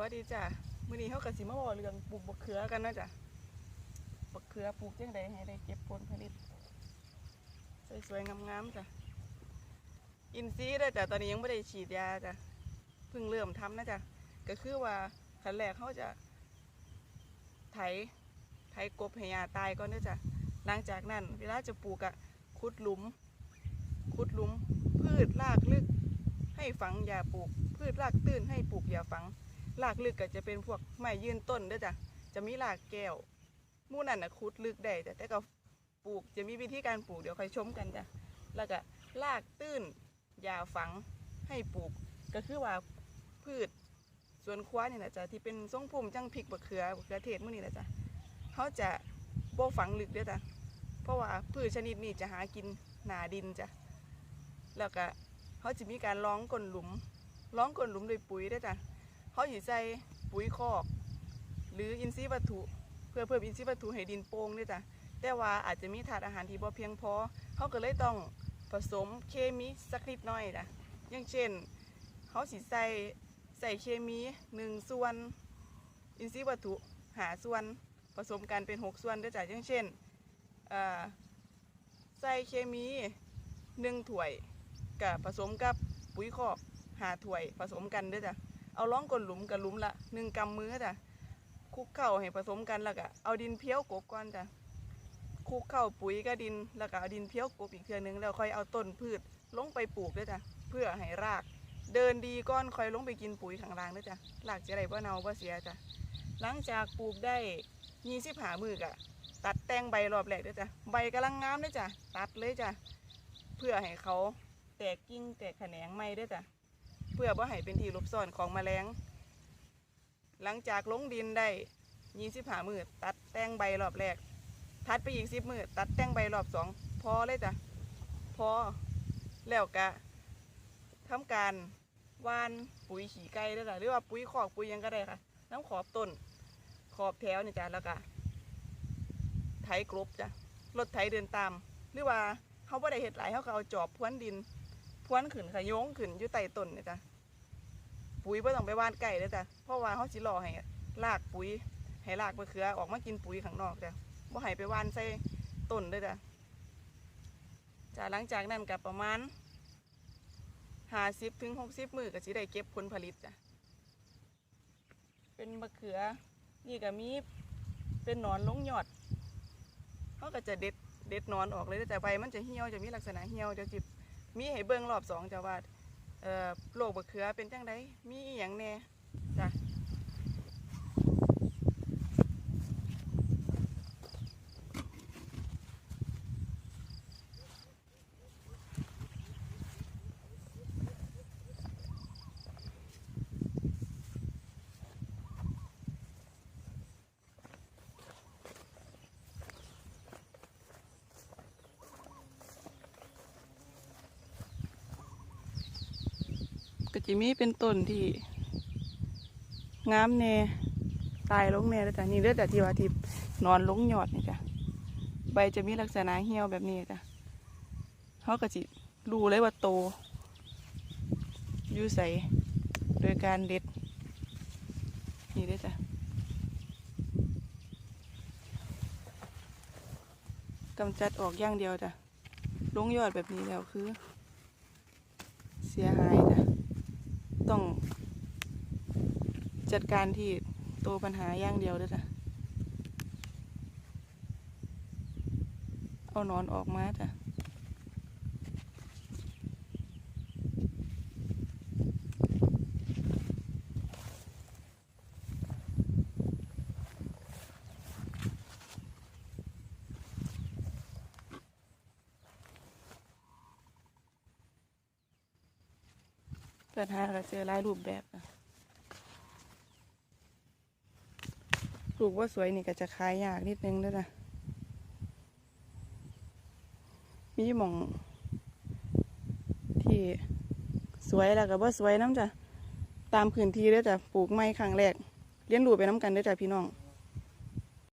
วัสดีจ้ะมื้อนี้เฮาก็สิมาบอกเรื่องปลูกบักเขือกันเนาะจ้ะบักเขือปลูกจังไดให้ได้เก็บผลผลิตสวยๆงามๆจ้ะอินทรีย์เด้อจ้ะตอนนี้ยังบ่ได้ฉีดยาจ้ะเพิ่งเริ่มทำนะจ้ะก็คือว่าขั้นแรกเขาจะไถไถกบให้ยาตายก่อนเด้อจ้ะหลังจากนั้น เวลาจะปลูกอะขุดหลุมขุดหลุม พืชรากลึกให้ฝังยาปลูก พืชรากตื้นให้ปลูกยาฝัง รากลึกก็จะเป็นพวกไม้ยืนต้นเด้วยจ้ะจะมีรากแก้วมู่นั่นนะคุดลึกได้แต่แต่ก็ปลูกจะมีวิธีการปลูกเดี๋ยวค่อยชมกันจ้ะแล้วก็รากตื้นยาฝังให้ปลูก ก็คือว่าพืชสวนครัวนี่นะจ๊ะที่เป็นทรงพุ่มจังพริกบะเขือบะเขือเทศมื้อนี้นะจ๊ะเขาจะโบฝังลึกเด้อจ้ะเพราะว่าพืชชนิดนี้จะหากินหนาดินจ้ะแล้วก็เขาจะมีการล้องก้นหลุมล้องก้นหลุมด้วยปุ๋ยเด้อจ้ะ เขาอยู่ใส่ปุ๋ยคอก หรืออินทรีย์วัตถุ เพื่อเพิ่มอินทรีย์วัตถุให้ดินโป่งด้วยจ้ะแต่ว่าอาจจะมีถาดอาหารที่บ่เพียงพอเขาก็เลยต้องผสมเคมีสักนิดหน่อยจ้ะอย่างเช่นเขาสิใส่ใส่เคมีหนึ่งส่วนอินทรีย์วัตถุหาส่วนผสมกันเป็นหกส่วนด้วยจ้ะอย่างเช่นใส่เคมีหนึ่งถ้วยกับผสมกับปุ๋ยคอกหาถ้วยผสมกันด้วยจ้ะ เอาล่องก้นหลุมกับหลุมละหนึ่งกำมือจ้ะคลุกเข้าให้ผสมกันแล้วก็เอาดินเพี้ยวกบก่อนจ้ะคลุกเข้าปุ๋ยกับดินแล้วก็เอาดินเพี้ยวกบอีกเทือนึงแล้วค่อยเอาต้นพืชลงไปปลูกด้วยจ้ะเพื่อให้ราก เดินดีก้อนค่อยลงไปกินปุ๋ยข้างล่างด้วยจ้ะรากจะได้บ่เน่าบ่เสียจ้ะหลังจากปลูกได้ยี่สิบหามือกะตัดแต่งใบรอบแรกด้วยจ้ะใบกำลังงามด้วยจ้ะตัดเลยจ้ะเพื่อให้เขาแตกกิ่งแตกแขนงใหม่ด้วยจ้ะ เพื่อว่าให้เป็นที่หลบซ่อนของแมลง หลังจากลงดินได้ยี่สิบหามือตัดแต่งใบรอบแรก ทัดไปอีกสิบมือตัดแต่งใบรอบสองพอเลยจ้ะพอแล้วกะทำการวานปุ๋ยขี่ไก่ได้ละหรือว่าปุ๋ยขอกปุ๋ยยังก็ได้ค่ะน้ำขอบต้น ขอบแถวนี่จ้ะแล้วก็ไถกรบจ้ะรถไถเดินตาม หรือว่าเขาไม่ได้เห็ดหลายเขาก็เอาจอบพรวนดิน พวนขึ้นขะโยงขึ้นอยู่ใต้ต้นเนี่ยจ้ะปุ๋ยไม่ต้องไปว่านไก่เลยจ้ะเพราะว่าเขาสิรอให้รากปุ๋ยให้รากมะเขือออกมากินปุ๋ยข้างนอกจ้ะว่าให้ไปว่านใส่ต้นเลยจ้ะจ้ะหลังจากนั้นกับประมาณห้าสิบถึงหกสิบมือก็สิได้เก็บผลผลิตจ้ะเป็นมะเขือนี่ก็มีเป็นหนอนลงยอดเขาก็จะเด็ดเด็ดนอนออกเลยแต่ใบมันจะเหี่ยวจะมีลักษณะเหี่ยวเดี๋ยวจิ มีให้เบิ่งรอบสองจ้ะว่าเอ่อโรคบะเขือเป็นจังไดมีอหย่างแน่จ้ะ ก็จะมีเป็นต้นที่งามแน่ตายลงแน่แล้วจ้ะนี่เลือดแต่ที่ว่าที่นอนลงยอดนี่จ้ะใบจะมีลักษณะเหี่ยวแบบนี้จ้ะเขาก็จิรู้เลยว่าโตยู่ใสโดยการเด็ด นี่เด้จ้ะกำจัดออกอย่างเดียวจ้ะลงยอดแบบนี้แล้วคือ เสียหายจ้ะ ต้อง จัดการที่ตัวปัญหาอย่างเดียวด้วยจ้ะเอานอนออกมาจ้ะ ปัญหาก็เจอหลายรูปแบบอะลูกว่าสวยนี่ก็จะขายยากนิดนึงด้วยนะมีหม่อง ที่สวยแล้วก็ว่าสวยน้ำจ้ะตามพื้นที่เด้อจ้ะปลูกไม้ครั้งแรกเลี้ยงดูไปน้ำกันเด้อจ้ะพี่น้อง